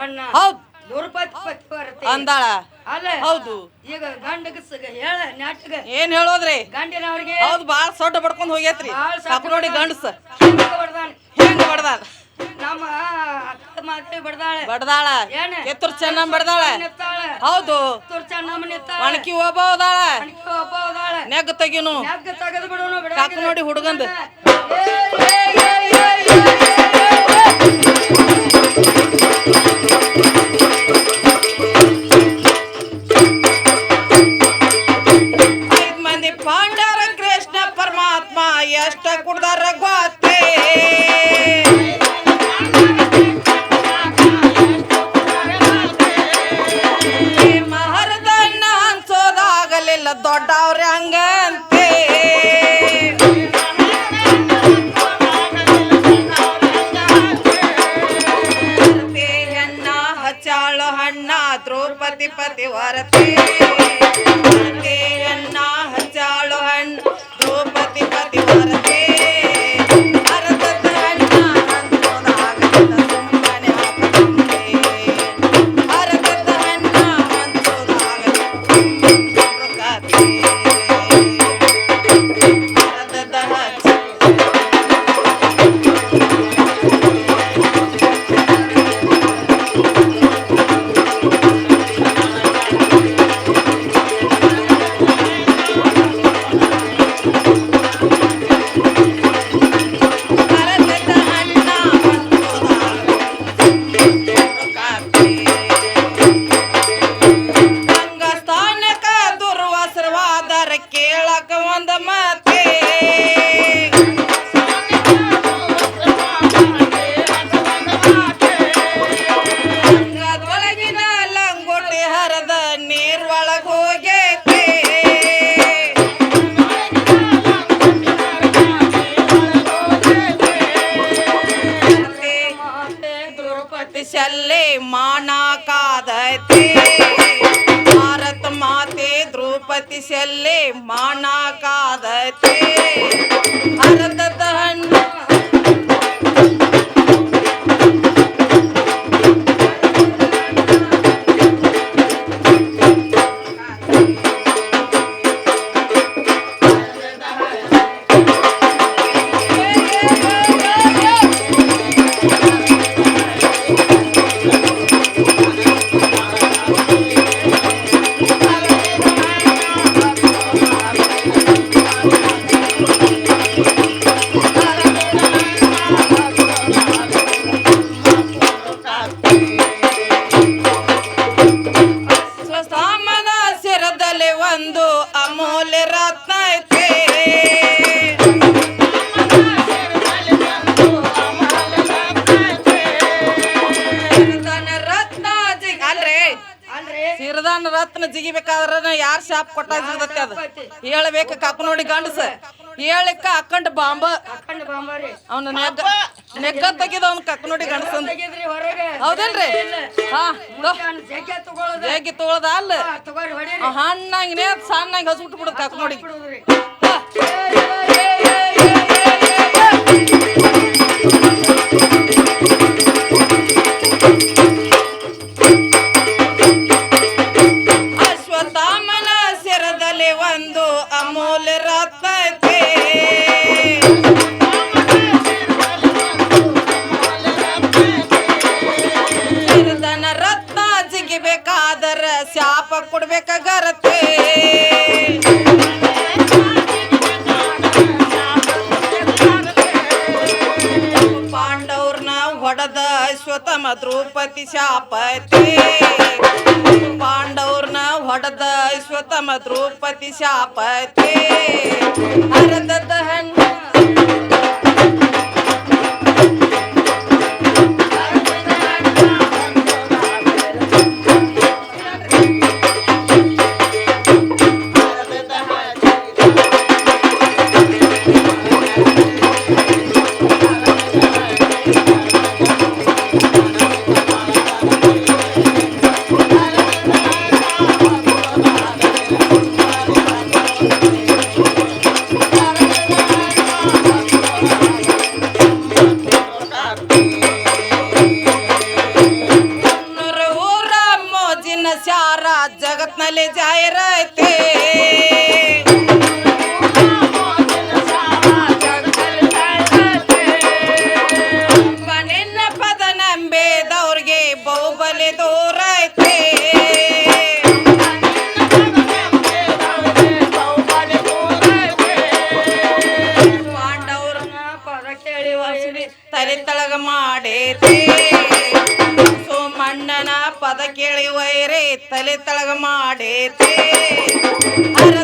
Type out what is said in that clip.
ಹಣ್ಣ ಹೌದ್ ದುರ್ಪತಿ ಅಂದಾಳ ಹೌದು ಈಗ ಹೇಳ ನಾಟಕ ಏನ್ ಹೇಳೋದ್ರಿ ಗಂಡಿನವ್ರಿಗೆ ಹೌದು ಬಾಳ ಸೊಡ್ಡ ಬಡ್ಕೊಂಡ್ ಬಾಳ್ ಸೊಡ್ಡ ನೋಡಿ ಗಂಡಸ ಹಿಂಗ ಬಡ್ದಾನ ನಮ್ಮ ಅಕ್ಕ ಮಾತೆ ಬಡ್ದಾಳೆ ಬಡ್ದಾಳ ಏನ? ಎತ್ತುರ್ ಚೆನ್ನ ಬಡ್ದಾಳ ನಿತ್ತಾಳೆ ಹೌದು ತುರ್ ಚೆನ್ನಮ್ಮ ನಿತ್ತಾಳೆ ಒಣಕಿ ಒಬ್ಬ ಹೋದಾಳ ಅಣ್ಕಿ ಒಬ್ಬ ಹೋದಾಳೆ ನೆಗ್ ತೆಗಿನು ನೆಗ್ ತೆಗೆದು ಬಿಡೋನು ಕಾಕು ನೋಡಿ ಹುಡುಗಂದು సరస్వతి పతి వరతే disse, é ler, ಸಿರದಾನ ರತ್ನ ಜಿಗಿಬೇಕಾದ್ರ ಯಾರ್ ಶಾಪ್ ಕೊಟ್ಟ ಸಿಗದತ್ತೆ ಅದು? ಹೇಳ್ಬೇಕ ಕಾಕು ನೋಡಿ ಗಂಡಸ. ಹೇಳಿಕ್ಕ ಅಕ್ಕಂಡ್ ಬಾಂಬ. ಅವನ ನೆಗ್ಗ ತೆಗೆದ ಅವ್ನ ಕಕ್ಕ ನೋಡಿ ಗಂಡಸಂದ. ತೆಗಿದ್ರಿ ಹೊರಗೆ. ಹೌದಲ್ರಿ ಹಾ ಹೇಗೆ ತಗೊಳದ. ಅಲ್ಲ. ಹಣ್ಣಾಗಿನೇ ಸಣ್ಣಾಗಿ ಹಸ್ಬಿಟ್ಟು ಬಿಡುದು ಕಕ್ ನೋಡಿ. ಬಿಡುದ್ರಿ ಅಶ್ವತ್ಥಾಮನ ಸಿರದಲ್ಲಿ ಒಂದು ಅಮೂಲ್ಯ ರತ್ನ ಕೊಡ್ಬೇಕಾಗರತ್ತೆ ಪಾಂಡವ್ರನ್ನ ಹೊಡೆದ ಅಶ್ವತ್ಥಮ ದ್ರೌಪದಿ ಶಾಪ ಐತೆ ಪಾಂಡವ್ರನ್ನ ನನ್ನ ಸಾರ ಜಗತ್ನಲ್ಲಿ ಜಾಹೀರೈತೆ. ನಿನ್ನ ಪದ ನಂಬೇದವ್ರಿಗೆ ಬಹುಬಲಿದು ಅಣ್ಣನ ಪದ ಕೇಳಿ ವೈರೇ ತಲೆ ತಳಗ ಮಾಡೇತಿ. ಅರ